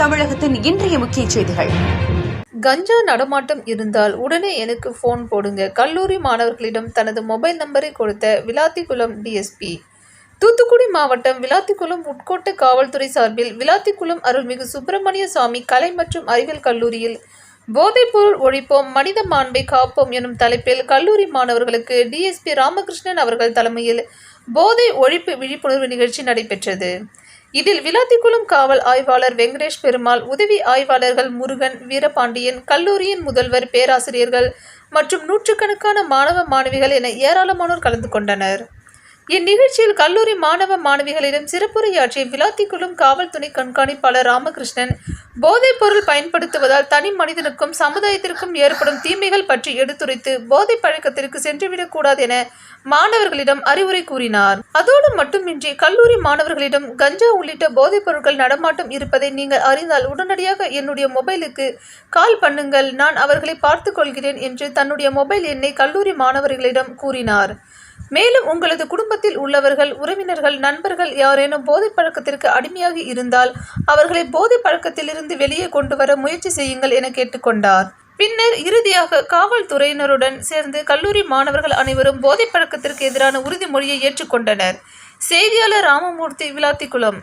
தமிழகத்தின் இன்றைய முக்கிய செய்திகள். கஞ்சா நடமாட்டம் இருந்தால் உடனே எனக்கு ஃபோன் போடுங்க. கல்லூரி மாணவர்களிடம் தனது மொபைல் நம்பரை கொடுத்த விளாத்திக்குளம் டிஎஸ்பி தூத்துக்குடி மாவட்டம் விளாத்திக்குளம் உட்கோட்ட காவல்துறை சார்பில் விளாத்திக்குளம் அருள்மிகு சுப்பிரமணிய சுவாமி கலை மற்றும் அறிவியல் கல்லூரியில் போதைப்பொருள் ஒழிப்போம் மனித மாண்பை காப்போம் எனும் தலைப்பில் கல்லூரி மாணவர்களுக்கு டிஎஸ்பி ராமகிருஷ்ணன் அவர்கள் தலைமையில் போதை ஒழிப்பு விழிப்புணர்வு நிகழ்ச்சி நடைபெற்றது. இதில் விளாத்திக்குளம் காவல் ஆய்வாளர் வெங்கடேஷ் பெருமாள் உதவி ஆய்வாளர்கள் முருகன் வீரபாண்டியன் கல்லூரியின் முதல்வர் பேராசிரியர்கள் மற்றும் நூற்றுக்கணக்கான மாணவ மாணவிகள் என ஏராளமானோர் கலந்து கொண்டனர். இந்நிகழ்ச்சியில் கல்லூரி மாணவ மாணவிகளிடம் சிறப்புரையாற்றிய விளாத்திக்குளம் காவல் துணை கண்காணிப்பாளர் ராமகிருஷ்ணன் போதைப் பொருள் பயன்படுத்துவதால் தனி மனிதனுக்கும் சமுதாயத்திற்கும் ஏற்படும் தீமைகள் பற்றி எடுத்துரைத்து போதை பழக்கத்திற்கு சென்றுவிடக்கூடாது என மாணவர்களிடம் அறிவுரை கூறினார். அதோடு மட்டுமின்றி கல்லூரி மாணவர்களிடம் கஞ்சா உள்ளிட்ட போதைப் பொருட்கள் நடமாட்டம் இருப்பதை நீங்கள் அறிந்தால் உடனடியாக என்னுடைய மொபைலுக்கு கால் பண்ணுங்கள். நான் அவர்களை பார்த்துக் கொள்கிறேன் என்று தன்னுடைய மொபைல் எண்ணை கல்லூரி மாணவர்களிடம் கூறினார். மேலும் உங்களது குடும்பத்தில் உள்ளவர்கள் உறவினர்கள் நண்பர்கள் யாரேனும் போதை பழக்கத்திற்கு அடிமையாகி இருந்தால் அவர்களை போதை பழக்கத்திலிருந்து வெளியே கொண்டு வர முயற்சி செய்யுங்கள் என கேட்டுக்கொண்டார். பின்னர் இறுதியாக காவல்துறையினருடன் சேர்ந்து கல்லூரி மாணவர்கள் அனைவரும் போதை பழக்கத்திற்கு எதிரான உறுதிமொழியை ஏற்றுக்கொண்டனர். செய்தியாளர் ராமமூர்த்தி விளாத்திக்குளம்.